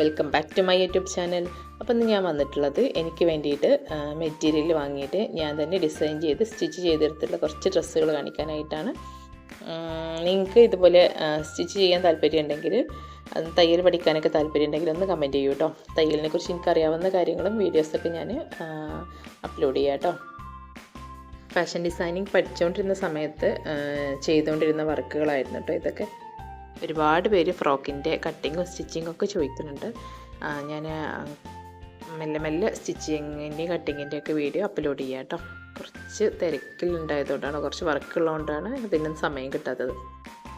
Welcome back to my YouTube channel. അപ്പം ഇന്ന് ഞാൻ വന്നിട്ടുള്ളത് എനിക്ക് വേണ്ടിയിട്ട് മെറ്റീരിയൽ വാങ്ങിയിട്ട് ഞാൻ തന്നെ ഡിസൈൻ ചെയ്ത് സ്റ്റിച്ച് ചെയ്തെടുത്തിട്ടുള്ള കുറച്ച് ഡ്രസ്സുകൾ കാണിക്കാനായിട്ടാണ്. നിങ്ങൾക്ക് ഇതുപോലെ സ്റ്റിച്ച് ചെയ്യാൻ താല്പര്യം ഉണ്ടെങ്കിൽ തയ്യൽ പഠിക്കാനൊക്കെ താല്പര്യം ഉണ്ടെങ്കിൽ ഒന്ന് കമന്റ് ചെയ്യൂ കേട്ടോ തയ്യലിനെ കുറിച്ച് എനിക്കറിയാവുന്ന കാര്യങ്ങളും വീഡിയോസൊക്കെ ഞാൻ അപ്ലോഡ് ചെയ്യാം കേട്ടോ ഫാഷൻ ഡിസൈനിങ് പഠിച്ചുകൊണ്ടിരുന്ന സമയത്ത് ചെയ്തുകൊണ്ടിരുന്ന വർക്കുകളായിരുന്നു കേട്ടോ ഇതൊക്കെ. ഒരുപാട് പേര് ഫ്രോക്കിന്റെ കട്ടിങ്ങും സ്റ്റിച്ചിങ്ങും ഒക്കെ ചോദിക്കുന്നുണ്ട് ഞാൻ മെല്ലെ മെല്ലെ സ്റ്റിച്ചിങ്ങിന്റെയും കട്ടിങ്ങിന്റെയൊക്കെ വീഡിയോ അപ്ലോഡ് ചെയ്യാം കേട്ടോ. കുറച്ച് തിരക്കിലുണ്ടായതുകൊണ്ടാണ് കുറച്ച് വർക്കുള്ളതുകൊണ്ടാണ് അതിനൊന്നും സമയം കിട്ടാത്തത്.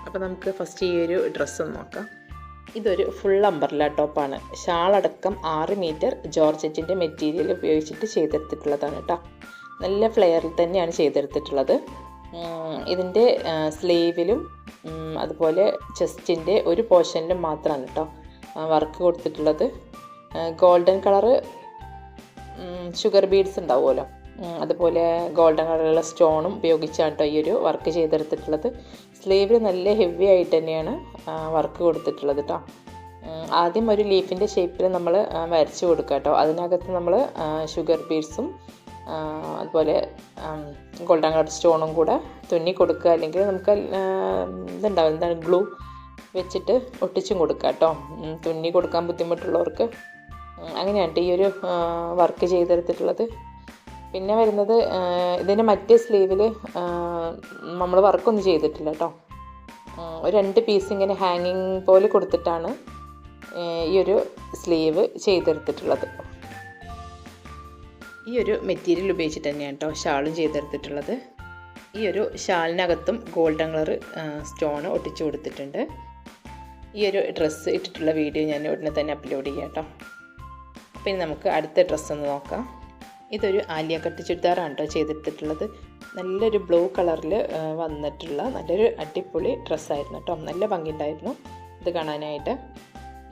അപ്പോൾ നമുക്ക് ഫസ്റ്റ് ഈ ഒരു ഡ്രസ്സ് നോക്കാം. ഇതൊരു ഫുൾ അമ്പർല ടോപ്പാണ് ഷാളടക്കം ആറ് മീറ്റർ ജോർജറ്റിന്റെ മെറ്റീരിയൽ ഉപയോഗിച്ചിട്ട് ചെയ്തെടുത്തിട്ടുള്ളതാണ് കേട്ടോ. നല്ല ഫ്ലെയറിൽ തന്നെയാണ് ചെയ്തെടുത്തിട്ടുള്ളത്. ഇതിന്റെ സ്ലീവിലും അതുപോലെ ചെസ്റ്റിന്റെ ഒരു പോർഷനിലും മാത്രമാണ് കേട്ടോ വർക്ക് കൊടുത്തിട്ടുള്ളത്. ഗോൾഡൻ കളറ് ഷുഗർ ബീഡ്സ് ഉണ്ടാവുമല്ലോ. അതുപോലെ ഗോൾഡൻ കളറുള്ള സ്റ്റോണും ഉപയോഗിച്ചാണ് കേട്ടോ ഈ ഒരു വർക്ക് ചെയ്തെടുത്തിട്ടുള്ളത്. സ്ലീവിൽ നല്ല ഹെവി ആയിട്ട് തന്നെയാണ് വർക്ക് കൊടുത്തിട്ടുള്ളത് കേട്ടോ ആദ്യം ഒരു ലീഫിന്റെ ഷേപ്പിൽ നമ്മൾ വരച്ച് കൊടുക്കുക കേട്ടോ അതിനകത്ത് നമ്മൾ ഷുഗർ ബീഡ്സും അതുപോലെ ഗോൾഡൻ കളർ സ്റ്റോണും കൂടെ തുന്നി കൊടുക്കുക. അല്ലെങ്കിൽ നമുക്ക് ഇതുണ്ടാവും. എന്താണ്? ഗ്ലൂ വെച്ചിട്ട് ഒട്ടിച്ചും കൊടുക്കുക കേട്ടോ. തുന്നി കൊടുക്കാൻ ബുദ്ധിമുട്ടുള്ളവർക്ക് അങ്ങനെയാണ് ഈ ഒരു വർക്ക് ചെയ്തെടുത്തിട്ടുള്ളത്. പിന്നെ വരുന്നത് ഇതിന്റെ മറ്റേ സ്ലീവിൽ നമ്മൾ വർക്കൊന്നും ചെയ്തിട്ടില്ല കേട്ടോ. ഒരു രണ്ട് പീസ് ഇങ്ങനെ ഹാങ്ങിങ് പോലെ കൊടുത്തിട്ടാണ് ഈ ഒരു സ്ലീവ് ചെയ്തെടുത്തിട്ടുള്ളത്. ഈ ഒരു മെറ്റീരിയൽ ഉപയോഗിച്ചിട്ട് തന്നെയാണ് കേട്ടോ ഷാളും ചെയ്തെടുത്തിട്ടുള്ളത്. ഈ ഒരു ഷാളിനകത്തും ഗോൾഡൻ കളർ സ്റ്റോൺ ഒട്ടിച്ചു കൊടുത്തിട്ടുണ്ട്. ഈ ഒരു ഡ്രസ്സ് ഇട്ടിട്ടുള്ള വീഡിയോ ഞാൻ ഉടനെ തന്നെ അപ്ലോഡ് ചെയ്യാം കേട്ടോ ഇനി നമുക്ക് അടുത്ത ഡ്രസ്സ് ഒന്ന് നോക്കാം. ഇതൊരു ആലിയ കട്ട് ചുരിദാറാണ് കേട്ടോ ചെയ്തെടുത്തിട്ടുള്ളത്. നല്ലൊരു ബ്ലൂ കളറിൽ വന്നിട്ടുള്ള നല്ലൊരു അടിപൊളി ഡ്രസ്സായിരുന്നു കേട്ടോ നല്ല ഭംഗിയുണ്ടായിരുന്നു. ഇത് കാണാനായിട്ട്.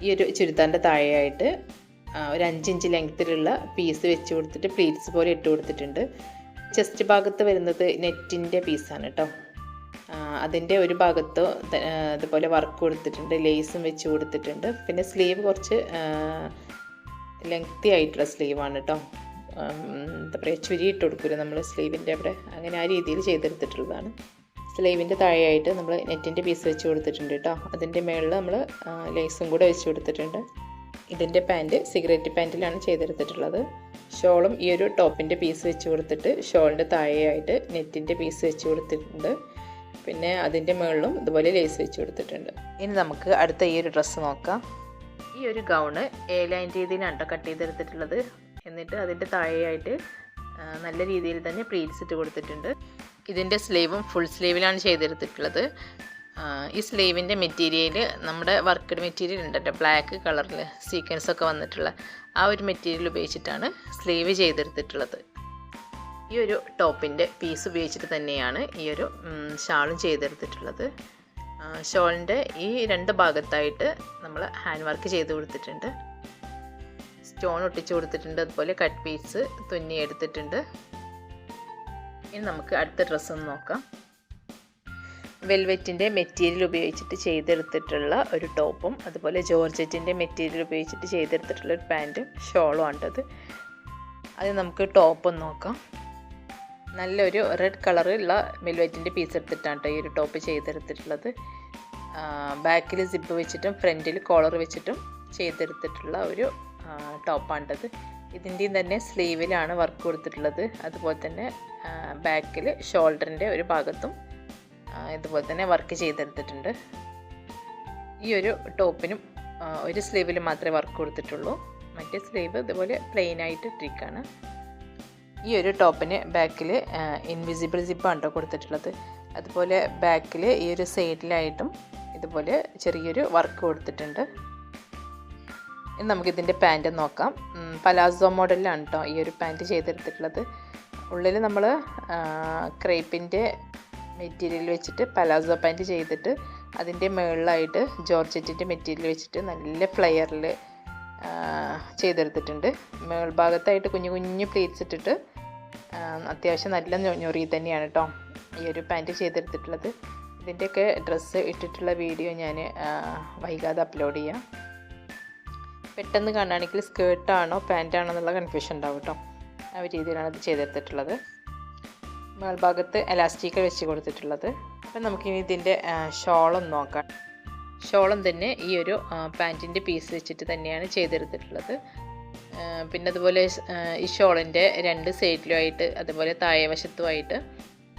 ഈ ഒരു ചുരിദാറിന്റെ താഴെയായിട്ട് ഒരു അഞ്ചിഞ്ച് ലെങ്ത്തിലുള്ള പീസ് വെച്ച് കൊടുത്തിട്ട് പ്ലീറ്റ്സ് പോലെ ഇട്ട് കൊടുത്തിട്ടുണ്ട്. ചെസ്റ്റ് ഭാഗത്ത് വരുന്നത് നെറ്റിന്റെ പീസാണ് കേട്ടോ അതിന്റെ ഒരു ഭാഗത്ത് അതുപോലെ വർക്ക് കൊടുത്തിട്ടുണ്ട് ലേസും വെച്ച് കൊടുത്തിട്ടുണ്ട്. പിന്നെ സ്ലീവ് കുറച്ച് ലെങ്ത്തി ആയിട്ടുള്ള സ്ലീവാണ് കേട്ടോ എന്താ പറയുക ചുരി ഇട്ട് കൊടുക്കില്ല നമ്മൾ സ്ലീവിന്റെ അവിടെ. അങ്ങനെ ആ രീതിയിൽ ചെയ്തെടുത്തിട്ടുള്ളതാണ്. സ്ലീവിന്റെ താഴെയായിട്ട് നമ്മൾ നെറ്റിന്റെ പീസ് വെച്ച് കൊടുത്തിട്ടുണ്ട് കേട്ടോ അതിന്റെ മുകളിൽ നമ്മൾ ലേസും കൂടെ വെച്ച് കൊടുത്തിട്ടുണ്ട്. ഇതിന്റെ പാന്റ് സിഗരറ്റ് പാന്റിലാണ് ചെയ്തെടുത്തിട്ടുള്ളത്. ഷോളും ഈ ഒരു ടോപ്പിന്റെ പീസ് വെച്ച് കൊടുത്തിട്ട് ഷോളിന്റെ താഴെയായിട്ട് നെറ്റിന്റെ പീസ് വെച്ച് കൊടുത്തിട്ടുണ്ട്. പിന്നെ അതിന്റെ മുകളിലും ഇതുപോലെ ലേസ് വെച്ച് കൊടുത്തിട്ടുണ്ട്. ഇനി നമുക്ക് അടുത്ത ഈ ഒരു ഡ്രസ്സ് നോക്കാം. ഈ ഒരു ഗൗണ് എ ലൈൻ രീതിയിലാണ് കട്ട് ചെയ്തെടുത്തിട്ടുള്ളത്. എന്നിട്ട് അതിന്റെ താഴെയായിട്ട് നല്ല രീതിയിൽ തന്നെ പ്ലീറ്റ്സ് ഇട്ട് കൊടുത്തിട്ടുണ്ട്. ഇതിന്റെ സ്ലീവും ഫുൾ സ്ലീവിലാണ് ചെയ്തെടുത്തിട്ടുള്ളത്. ഈ സ്ലീവിന്റെ മെറ്റീരിയൽ നമ്മുടെ വർക്കഡ് മെറ്റീരിയൽ ഉണ്ടല്ലോ ബ്ലാക്ക് കളറിൽ സീക്വൻസ് ഒക്കെ വന്നിട്ടുള്ള ആ ഒരു മെറ്റീരിയൽ ഉപയോഗിച്ചിട്ടാണ് സ്ലീവ് ചെയ്തെടുത്തിട്ടുള്ളത്. ഈ ഒരു ടോപ്പിന്റെ പീസ് ഉപയോഗിച്ചിട്ട് തന്നെയാണ് ഈ ഒരു ഷാളും ചെയ്തെടുത്തിട്ടുള്ളത്. ഷോളിന്റെ ഈ രണ്ട് ഭാഗത്തായിട്ട് നമ്മൾ ഹാൻഡ് വർക്ക് ചെയ്ത് കൊടുത്തിട്ടുണ്ട്. സ്റ്റോൺ ഒട്ടിച്ച് കൊടുത്തിട്ടുണ്ട് അതുപോലെ കട്ട് പീസ് തുന്നി എടുത്തിട്ടുണ്ട്. ഇനി നമുക്ക് അടുത്ത ഡ്രസ്സ് ഒന്ന് നോക്കാം. വെൽവെറ്റിന്റെ മെറ്റീരിയൽ ഉപയോഗിച്ചിട്ട് ചെയ്തെടുത്തിട്ടുള്ള ഒരു ടോപ്പും അതുപോലെ ജോർജറ്റിന്റെ മെറ്റീരിയൽ ഉപയോഗിച്ചിട്ട് ചെയ്തെടുത്തിട്ടുള്ള ഒരു പാന്റും ഷോളും ആണ്ടത്. അത് നമുക്ക് ടോപ്പും നോക്കാം. നല്ലൊരു റെഡ് കളറുള്ള വെൽവെറ്റിന്റെ പീസ് എടുത്തിട്ടാണ് ഈ ഒരു ടോപ്പ് ചെയ്തെടുത്തിട്ടുള്ളത്. ബാക്കിൽ സിപ്പ് വെച്ചിട്ടും ഫ്രണ്ടിൽ കോളർ വെച്ചിട്ടും ചെയ്തെടുത്തിട്ടുള്ള ഒരു ടോപ്പാണ്ടത്. ഇതിന്റെയും തന്നെ സ്ലീവിലാണ് വർക്ക് കൊടുത്തിട്ടുള്ളത്. അതുപോലെ തന്നെ ബാക്കിൽ ഷോൾഡറിന്റെ ഒരു ഭാഗത്തും ഇതുപോലെ തന്നെ വർക്ക് ചെയ്തെടുത്തിട്ടുണ്ട്. ഈ ഒരു ടോപ്പിനും ഒരു സ്ലീവിൽ മാത്രമേ വർക്ക് കൊടുത്തിട്ടുള്ളൂ. മറ്റേ സ്ലീവ് ഇതുപോലെ പ്ലെയിൻ ആയിട്ട് ഇട്ടിരിക്കുകയാണ് ഈ ഒരു ടോപ്പിന് ബാക്കിൽ ഇൻവിസിബിൾ സിപ്പാണ് കേട്ടോ കൊടുത്തിട്ടുള്ളത്. അതുപോലെ ബാക്കിൽ ഈ ഒരു സൈഡിലായിട്ടും ഇതുപോലെ ചെറിയൊരു വർക്ക് കൊടുത്തിട്ടുണ്ട്. ഇനി നമുക്കിതിന്റെ പാന്റ് നോക്കാം. പലാസോ മോഡലിലാണ് കേട്ടോ ഈ ഒരു പാന്റ് ചെയ്തെടുത്തിട്ടുള്ളത്. ഉള്ളിൽ നമ്മൾ ക്രേപ്പിന്റെ മെറ്റീരിയൽ വെച്ചിട്ട് പലാസോ പാന്റ് ചെയ്തിട്ട് അതിന്റെ മുകളിലായിട്ട് ജോർജറ്റിന്റെ മെറ്റീരിയൽ വെച്ചിട്ട് നല്ല ഫ്ലെയറിൽ ചെയ്തെടുത്തിട്ടുണ്ട്. മേൾഭാഗത്തായിട്ട് കുഞ്ഞു കുഞ്ഞു പ്ലേറ്റ്സ് ഇട്ടിട്ട് അത്യാവശ്യം നല്ല ഞൊറി തന്നെയാണ് കേട്ടോ ഈ ഒരു പാന്റ് ചെയ്തെടുത്തിട്ടുള്ളത്. ഇതിന്റെയൊക്കെ ഡ്രസ്സ് ഇട്ടിട്ടുള്ള വീഡിയോ ഞാൻ വൈകാതെ അപ്ലോഡ് ചെയ്യാം. പെട്ടെന്ന് കാണുകയാണെങ്കിൽ സ്കേർട്ടാണോ പാന്റാണോ എന്നുള്ള കൺഫ്യൂഷൻ ഉണ്ടാവും കേട്ടോ ആ ഒരു രീതിയിലാണ് അത് ചെയ്തെടുത്തിട്ടുള്ളത്. മേൽഭാഗത്ത് എലാസ്റ്റിക് വെച്ച് കൊടുത്തിട്ടുള്ളത്. അപ്പം നമുക്കിനി ഇതിന്റെ ഷോളം നോക്കാം. ഷോളം തന്നെ ഈ ഒരു പാന്റിന്റെ പീസ് വെച്ചിട്ട് തന്നെയാണ് ചെയ്തെടുത്തിട്ടുള്ളത്. പിന്നെ അതുപോലെ ഈ ഷോളിന്റെ രണ്ട് സൈഡിലുമായിട്ട് അതുപോലെ താഴെ വശത്തുമായിട്ട്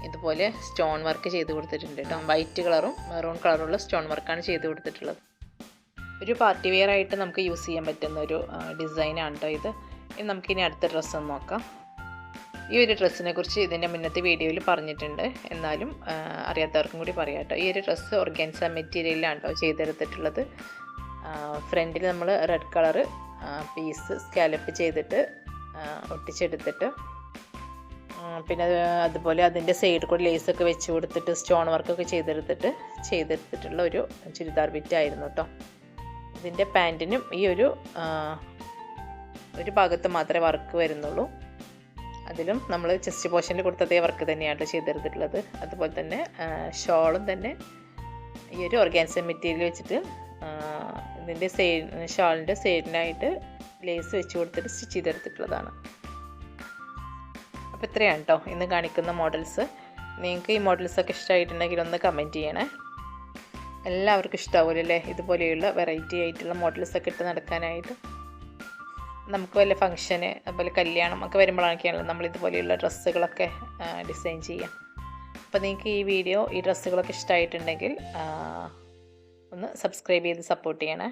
ഇതുപോലെ സ്റ്റോൺ വർക്ക് ചെയ്ത് കൊടുത്തിട്ടുണ്ട് കേട്ടോ. വൈറ്റ് കളറും മെറൂൺ കളറുള്ള സ്റ്റോൺ വർക്കാണ് ചെയ്ത് കൊടുത്തിട്ടുള്ളത്. ഒരു പാർട്ടി വെയർ ആയിട്ട് നമുക്ക് യൂസ് ചെയ്യാൻ പറ്റുന്ന ഒരു ഡിസൈനാണ് കേട്ടോ ഇത്. ഇനി നമുക്കിനി അടുത്ത ഡ്രസ്സൊന്ന് നോക്കാം. ഈ ഒരു ഡ്രസ്സിനെ കുറിച്ച് ഇതിന്റെ മുന്നത്തെ വീഡിയോയിൽ പറഞ്ഞിട്ടുണ്ട്. എന്നാലും അറിയാത്തവർക്കും കൂടി പറയാം കേട്ടോ. ഈ ഒരു ഡ്രസ്സ് ഓർഗാൻസ മെറ്റീരിയലാണ് കേട്ടോ ചെയ്തെടുത്തിട്ടുള്ളത് ഫ്രണ്ടിൽ നമ്മൾ റെഡ് കളർ പീസ് സ്കാലപ്പ് ചെയ്തിട്ട് ഒട്ടിച്ചെടുത്തിട്ട് പിന്നെ അതുപോലെ അതിന്റെ സൈഡിൽ കൂടി ലേസൊക്കെ വെച്ച് കൊടുത്തിട്ട് സ്റ്റോൺ വർക്കൊക്കെ ചെയ്തെടുത്തിട്ട് ചെയ്തെടുത്തിട്ടുള്ള ഒരു ചുരിദാർ ബിറ്റായിരുന്നു കേട്ടോ. ഇതിന്റെ പാന്റിനും ഈ ഒരു ഒരു ഭാഗത്ത് മാത്രമേ വർക്ക് വരുന്നുള്ളൂ. അതിലും നമ്മൾ ചെസ്റ്റ് പോർഷനിൽ കൊടുത്ത അതേ വർക്ക് തന്നെയാണ് ചെയ്തെടുത്തിട്ടുള്ളത്. അതുപോലെ തന്നെ ഷോളും തന്നെ ഈ ഒരു ഓർഗാൻസ മെറ്റീരിയൽ വെച്ചിട്ട് ഇതിന്റെ സൈഡ് ഷാളിന്റെ സൈഡിനായിട്ട് ലേസ് വെച്ച് കൊടുത്തിട്ട് സ്റ്റിച്ച് ചെയ്തെടുത്തിട്ടുള്ളതാണ്. അപ്പോൾ ഇത്രയാണ് കേട്ടോ ഇന്ന് കാണിക്കുന്ന മോഡൽസ്. നിങ്ങൾക്ക് ഈ മോഡൽസൊക്കെ ഇഷ്ടമായിട്ടുണ്ടെങ്കിൽ ഒന്ന് കമന്റ് ചെയ്യണേ. എല്ലാവർക്കും ഇഷ്ടാവില്ല അല്ലേ ഇതുപോലെയുള്ള വെറൈറ്റി ആയിട്ടുള്ള മോഡൽസൊക്കെ ഇട്ട് നടക്കാനായിട്ട്. നമുക്ക് വല്ല ഫങ്ഷന് അതുപോലെ കല്യാണം ഒക്കെ വരുമ്പോഴൊക്കെയാണല്ലോ നമ്മൾ ഇതുപോലെയുള്ള ഡ്രസ്സുകളൊക്കെ ഡിസൈൻ ചെയ്യാം അപ്പോൾ നിങ്ങൾക്ക് ഈ വീഡിയോ ഈ ഡ്രസ്സുകളൊക്കെ ഇഷ്ടമായിട്ടുണ്ടെങ്കിൽ ഒന്ന് സബ്സ്ക്രൈബ് ചെയ്ത് സപ്പോർട്ട് ചെയ്യണേ.